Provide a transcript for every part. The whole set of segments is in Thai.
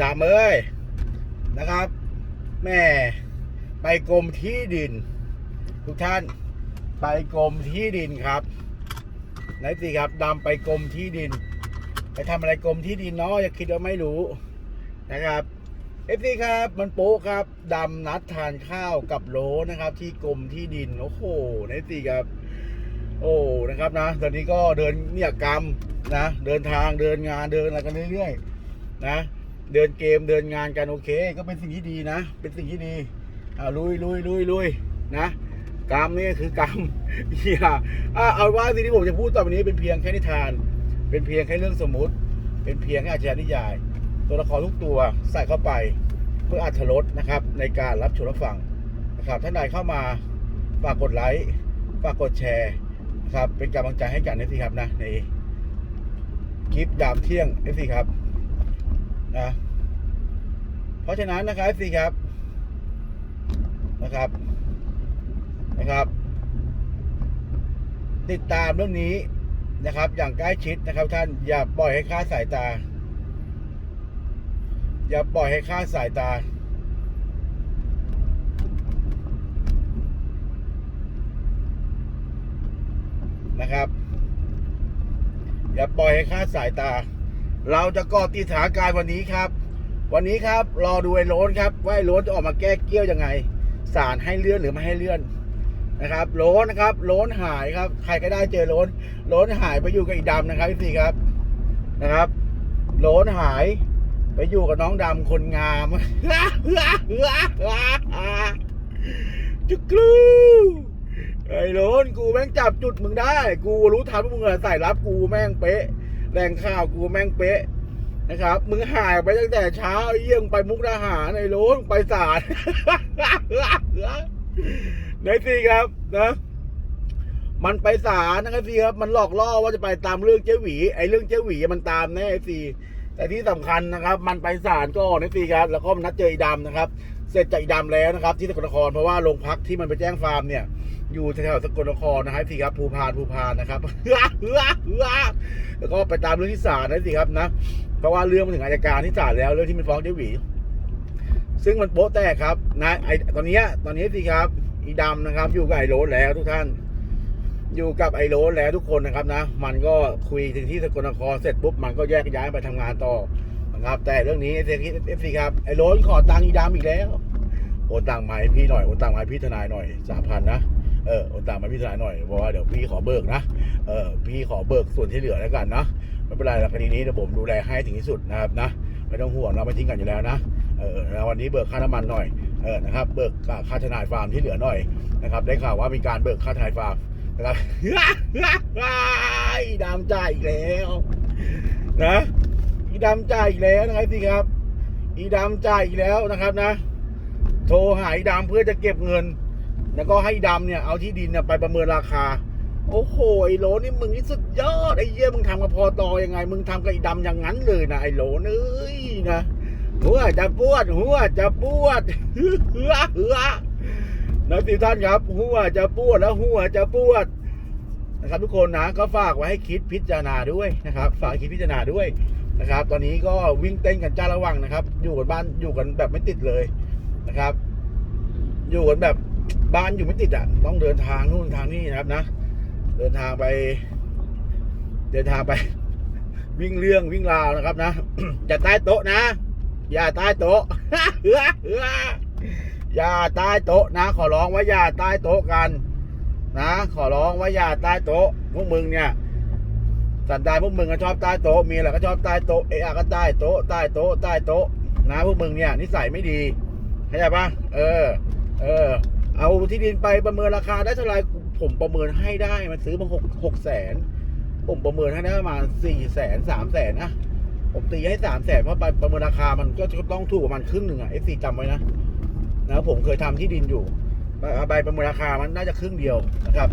ดามเอ้ยนะครับ แม่ไปกรมที่ดิน ทุกท่านไปกรมที่ดินครับไหนสิครับดำไปกรมที่ดิน ไปทำอะไรกรมที่ดินเนาะอย่าคิดว่าไม่รู้นะครับเอฟซีครับมันโป๊ะครับดำนัดทานข้าวกับโลนะครับ ที่กรมที่ดินโอ้โหไหนสิครับ โอ้นะครับนะตอนนี้ก็เดินเนี่ยกรรมนะ เดินทางเดินงานเดินอะไรกันเรื่อยๆนะ เดินเกมเดินงานกันโอเค ก็เป็นสิ่งที่ดีนะ เป็นสิ่งที่ดีอ่าลุยลุยลุยลุยนะกรรมนี่คือกรรมอย่าอะเอาว่าสิ่งที่ผมจะพูดต่อไปนี้เป็นเพียงแค่นิทาน เป็นเพียงแค่เรื่องสมมุติ เป็นเพียงแค่อาชญานิยาย ตัวละครทุกตัวใส่เข้าไปเพื่ออัธรสนะครับ ในการรับชมรับฟังนะครับท่านใดเข้ามาฝากกดไลค์ฝากกดแชร์นะครับเป็นกำลังใจให้กันนะสิครับนะในคลิปยามเที่ยงนะสิครับ นะ เพราะฉะนั้นนะครับสิครับนะครับนะครับ ติดตามเรื่องนี้นะครับ อย่างใกล้ชิดนะครับ ท่านอย่าปล่อยให้คลาดสายตา อย่าปล่อยให้คลาดสายตานะครับ อย่าปล่อยให้คลาดสายตา เราจะเกาะติดสถานการณ์วันนี้ครับ วันนี้ครับรอดูไอ้โรนครับว่าไอ้โรนจะออกมาแก้เกี้ยวยังไงศาลให้เลื่อนหรือไม่ให้เลื่อนนะครับโรนนะครับโรนหายครับ ใครก็ได้เจอโรนโรนหายไปอยู่กับอีดำนะครับพี่ครับนะครับโรนหายไปอยู่กับน้องดำคนงามจุกรูไอ้โรนกูแม่งจับจุดมึงได้ กูรู้ทันว่ามึงอะใส่รับกูแม่งเป๊ะ แรงข่าวกูแม่งเป๊ะนะครับมึงหายไปตั้งแต่เช้าเยี่ยงไปมุกดาหารในโรนไปศาลในสิครับนะมันไปศาลนะครับสิครับมันหลอกล่อว่าจะไปตามเรื่องเจ้าหวีไอ้เรื่องเจ้าหวีมันตามแน่สิแต่ที่สำคัญนะครับ มันไปศาลก็ในะสิครับแล้วก็นัดเจออีดำนะครับ เสร็จจากอีดำแล้วนะครับ ที่สกลนครเพราะว่าโรงพักที่มันไปแจ้งฟาร์มเนี่ย อยู่แถวสกลนครนะครับสิครับภูพานภูพานนะครับแล้วก็ไปตามเรื่องที่ศาลนะสิครับนะเพราะว่าเรื่องมันถึงอายการที่ศาลแล้วเรื่องที่มันฟ้องเจ๊หวี ซึ่งมันโป๊ะแตกครับนะไอตอนนี้ตอนนี้สิครับ อีดำนะครับ อยู่กับไอโรสแล้วทุกท่าน อยู่กับไอโรสแล้วทุกคนนะครับนะ มันก็คุยถึงที่สกลนครเสร็จปุ๊บมันก็แยกย้ายไปทำงานต่อนะครับ แต่เรื่องนี้เอฟซีครับไอโรสขอตังค์อีดำอีกแล้วโอนตังค์มาให้พี่หน่อยโอนตังค์มาให้พี่ทนายหน่อยสามพันนะ เออโอนตังมาให้พี่ทนายหน่อยเพราะว่าเดี๋ยวพี่ขอเบิกนะเออพี่ขอเบิกส่วนที่เหลือแล้วกันนะไม่เป็นไรคดีนี้เดี๋ยวผมดูแลให้ถึงที่สุดนะครับนะไม่ต้องห่วงเราไม่ทิ้งกันอยู่แล้วนะเออวันนี้เบิกค่าน้ำมันหน่อยเออนะครับเบิกค่าทนายฟาร์มที่เหลือหน่อยนะครับได้ข่าวว่ามีการเบิกค่าทนายฟาร์มนะครับอีดำจ่ายอีกแล้วนะอีดำจ่ายอีกแล้วนะครับสิครับ อีดำจ่ายอีกแล้วนะครับนะ โทรหาอีดำเพื่อจะเก็บเงิน แล้วก็ให้ดำเนี่ยเอาที่ดินเนี่ยไปประเมินราคา โอ้โหไอ้โหลนี่มึงนี่สุดยอดไอ้เยี่ยมึงทำกับพอตอยังไง มึงทำกับไอ้ดำอย่างนั้นเลยนะไอ้โหลเอ้ยนะหัวจะปวดหัวจะปวดเหือเหือนะสิท่านครับหัวจะปวดแล้วหัวจะปวดนะครับทุกคนนะก็ฝากไว้ให้คิดพิจารณาด้วยนะครับ ฝากคิดพิจารณาด้วยนะครับ ตอนนี้ก็วิ่งเต้นกันจ้าระวังนะครับ อยู่กันบ้านอยู่กันแบบไม่ติดเลยนะครับ อยู่กันแบบ บ้านอยู่ไม่ติดอะ ต้องเดินทางนู่นทางนี่นะครับนะ เดินทางไป เดินทางไป วิ่งเรื่องวิ่งราวนะครับนะอย่าใต้โต๊ะนะ อย่าใต้โต๊ะอย่าใต้โต๊ะนะ ขอร้องว่าอย่าใต้โต๊ะกัน นะ ขอร้องว่าอย่าใต้โต๊ะพวกมึงเนี่ยสันดานพวกมึงก็ชอบใต้โต๊ะมีอะไรก็ชอบใต้โต๊ะเอะอะก็ใต้โต๊ะใต้โต๊ะใต้โต๊ะนะพวกมึงเนี่ยนิสัยไม่ดีเข้าใจปะเออ เออ เอาที่ดินไปประเมินราคาได้เท่าไรผมประเมินให้ได้มันซื้อมาหกหกแสนผมประเมินให้ได้ประมาณสี่แสนสามแสนนะผมตีให้สามแสนเพราะไปประเมินราคามันก็ต้องถูกประมาณครึ่งหนึ่งอะเอฟซีจำไว้นะนะผมเคยทำที่ดินอยู่ใบประเมินราคามันน่าจะครึ่งเดียวนะครับ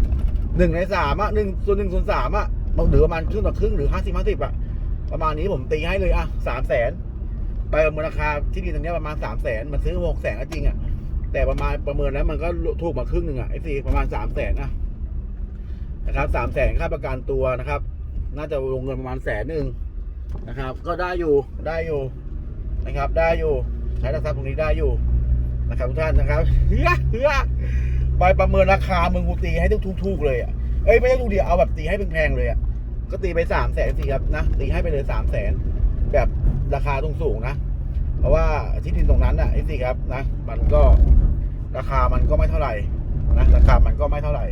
หนึ่งในสามอะหนึ่งส่วนหนึ่งส่วนสามอะมันเหลือประมาณครึ่งต่อครึ่งหรือห้าสิบห้าสิบอะประมาณนี้ผมตีให้เลยอะสามแสนใบประเมินราคาที่ดินตรงนี้ประมาณสามแสนมันซื้อหกแสนก็จริงอะ แต่ประมาณประเมินแล้วมันก็ถูกมาครึ่งหนึ่งอะไอ้สี่ประมาณสามแสนนะนะครับสามแสนค่าประกันตัวนะครับ น่าจะลงเงินประมาณแสนหนึ่งนะครับ ก็ได้อยู่ได้อยู่นะครับ ได้อยู่ ใช้หลักทรัพย์ตรงนี้ได้อยู่นะครับทุกท่านนะครับเฮ้ยเฮ้ยไปประเมินราคามึงกูตีให้ทุกๆเลยอะเอ้ยไม่ใช่ทุกเดียวเอาแบบตีให้แพงๆเลยอะก็ตีไปสามแสนสิครับนะตีให้ไปเลยสามแสนแบบราคาสูงๆนะ เพราะว่าที่ดินตรงนั้นน่ะไอ้สิครับนะ มันก็ ราคามันก็ไม่เท่าไหร่นะราคามันก็ไม่เท่าไหร่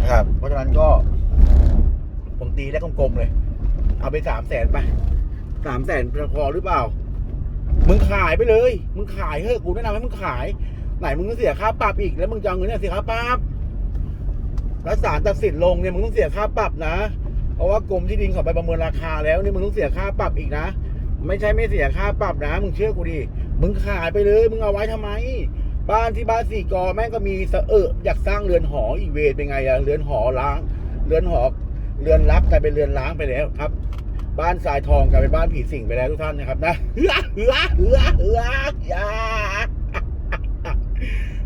นะครับ เพราะฉะนั้นก็ผมตีได้กลมๆเลย เอาไปสามแสนไปสามแสนพอหรือเปล่า มึงขายไปเลย มึงขายเฮ้ยกูแนะนำให้มึงขาย ไหนมึงต้องเสียค่าปรับอีกแล้วมึงจะเอาเงินเนี่ยเสียค่าปรับแล้วศาลตัดสินลงเนี่ยมึงต้องเสียค่าปรับนะ เพราะว่ากรมที่ดินเขาไปประเมินราคาแล้วเนี่ยมึงต้องเสียค่าปรับอีกนะ ไม่ใช่ไม่เสียค่าปรับนะ มึงเชื่อกูดิ มึงขายไปเลย มึงเอาไว้ทำไม บ้านที่บ้านสี่กอแม่งก็มีสะเอออยากสร้างเรือนหออีกเวรเป็นไงอะเรือนหอล้าง เรือนหอเรือนรักกลายเป็นเรือนล้างไปแล้วครับ บ้านทรายทองกลายเป็นบ้านผีสิงไปแล้วทุกท่านนะครับนะเฮือเฮือเฮือเฮือยา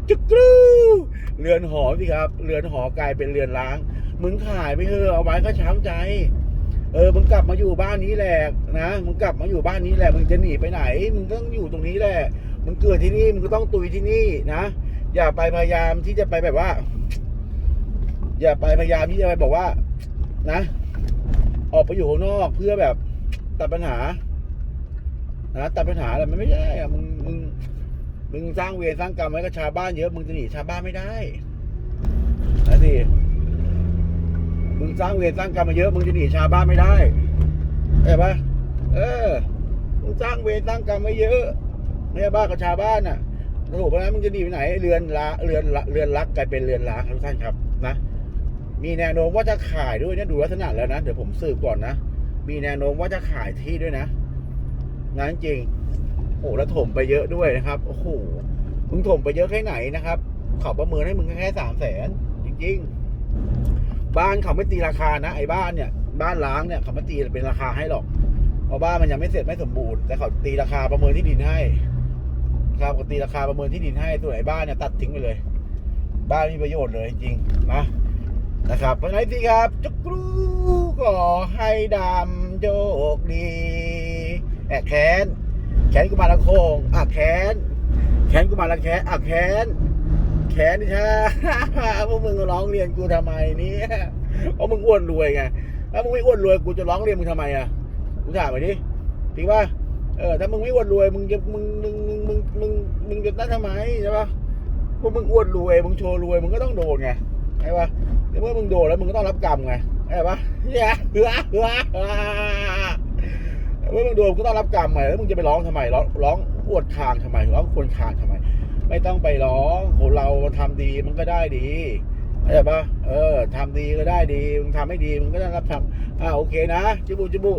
จุกรูเรือนหอสิครับ เรือนหอกลายเป็นเรือนล้าง มึงขายไปเถอะเอาไว้ก็ช้ำใจ เออ มึงกลับมาอยู่บ้านนี้แหละนะ มึงกลับมาอยู่บ้านนี้แหละ มึงจะหนีไปไหน มึงต้องอยู่ตรงนี้แหละ มึงเกิดที่นี่มึงก็ต้องตุยที่นี่นะอย่าไปพยายามที่จะไปแบบว่า อย่าไปพยายามที่จะไปบอกว่า นะ ออกไปอยู่ข้างนอกเพื่อแบบตัดปัญหานะตัดปัญหาอะไรมันไม่ได้อะมึงมึงมึงสร้างเวรสร้างกรรมไว้กับชาวบ้านเยอะมึงจะหนีชาวบ้านไม่ได้นะสิมึงสร้างเวรสร้างกรรมมาเยอะมึงจะหนีชาวบ้านไม่ได้เข้าใจปะเออมึงสร้างเวรสร้างกรรมไว้เยอะ ไม่ใช่บ้ากับชาวบ้านน่ะสรุปแล้วมึงจะหนีไปไหน เรือนละเรือนละเรือนรักกลายเป็นเรือนล้างทุกท่านครับนะ มีแนวโน้มว่าจะขายด้วยเนะดูลักษณะแล้วนะเดี๋ยวผมสืบก่อนนะ มีแนวโน้มว่าจะขายที่ด้วยนะงานจริงโอ้แล้วถมไปเยอะด้วยนะครับโอ้โหมึงถมไปเยอะแค่ไหนนะครับเขาประเมินให้มึงแค่สามแสนจริงๆ บ้านเขาไม่ตีราคานะไอ้บ้านเนี่ย บ้านล้างเนี่ยเขาไม่ตีเป็นราคาให้หรอกเพราะบ้านมันยังไม่เสร็จไม่สมบูรณ์แต่เขาตีราคาประเมินที่ดินให้ ครับเขาตีราคาประเมินที่ดินให้ส่วไอ้บ้านเนี่ยตัดทิ้งไปเลย บ้านมมีประโยชน์เลยจริงๆนะนะครับเพราะฉะนั้นสิครับจุกรูก็ให้ดำโชคดีแอบแขนแขนกูมาละโคงอะแขนแขนกูมาละแขนอะแขนแขนนี่ใช่พวกมึงร้องเรียนกูทำไมเนี่ยเพราะมึงอ้วนรวยไงถ้ามึงไม่อ้วนรวยกูจะร้องเรียนมึงทำไมอะกูถามไปดิจริงป่ะ เออถ้ามึงไม่อ้วนรวยมึงจะมึงมึงมึงมึงมึงมึงจะนั่นทำไมใช่ป่ะพวกมึงอ้วนรวยมึงโชว์รวยมึงก็ต้องโดนไงใช่ป่ะเมื่อมึงโดนแล้วมึงก็ต้องรับกรรมไงใช่ป่ะเนี่ยเฮ้อเฮ้อเมื่อมึงโดนก็ต้องรับกรรมไงแล้วมึงจะไปร้องทำไมร้องร้องอวดคางทำไมร้องควรคางทำไม ไม่ต้องไปร้องคนเราทำดีมันก็ได้ดีเข้าใจปะเออทำดีก็ได้ดี มึงทำไม่ดี มึงก็ต้องรับทำอ่าโอเคนะจิบุจิบุ